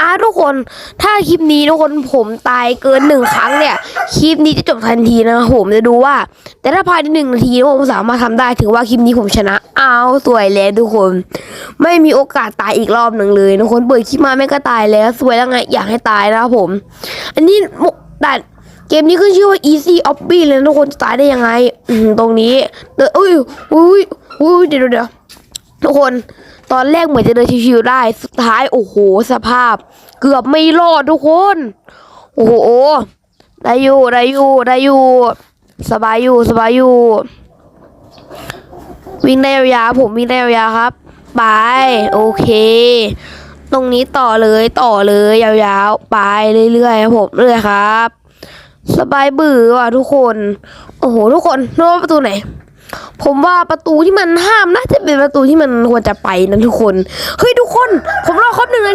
อะทุกคนถ้าคลิปนี้ทุกคนผมตายเกินหนึ่งครั้งเนี่ยคลิปนี้จะจบทันทีนะผมจะดูว่า แต่ถ้าภายในหนึ่งนาทีผมสามารถทำได้ถือว่าคลิปนี้ผมชนะอ้าวสวยแล้วทุกคน ไม่มีโอกาสตายอีกรอบหนึ่งเลยทุกคนเปิดคลิปมาแม่ก็ตายแล้ว สวยแล้วไงอยากให้ตายนะครับผม อันนี้มุแต่เกมนี้ขึ้นชื่อว่า easy obby เลยทุกคนจะตายได้ยังไงตรงนี้เดนอุ้ยอุ้ยอุ้ยเดี๋ยวเดี๋ยวทุกคน ตอนแรกเหมือนจะเดินชิวๆได้สุดท้ายโอ้โหสภาพ เกือบไม่รอดทุกคน โอ้โหได้อยู่ได้อยู่ได้อยู่ สบายอยู่สบายอยู่ วิ่งได้ยาวๆผมวิ่งได้ยาวๆครับไปโอเค ตรงนี้ต่อเลยต่อเลยยาวๆ ไปเรื่อยๆครับผมเรื่อยครับ สบายบือว่ะทุกคน โอ้โหทุกคนนึกว่าประตูไหน ผมว่าประตูที่มันห้ามน่าจะเป็นประตูที่มันควรจะไปนะทุกคน เฮ้ยทุกคน ผมรอครบหนึ่งนาที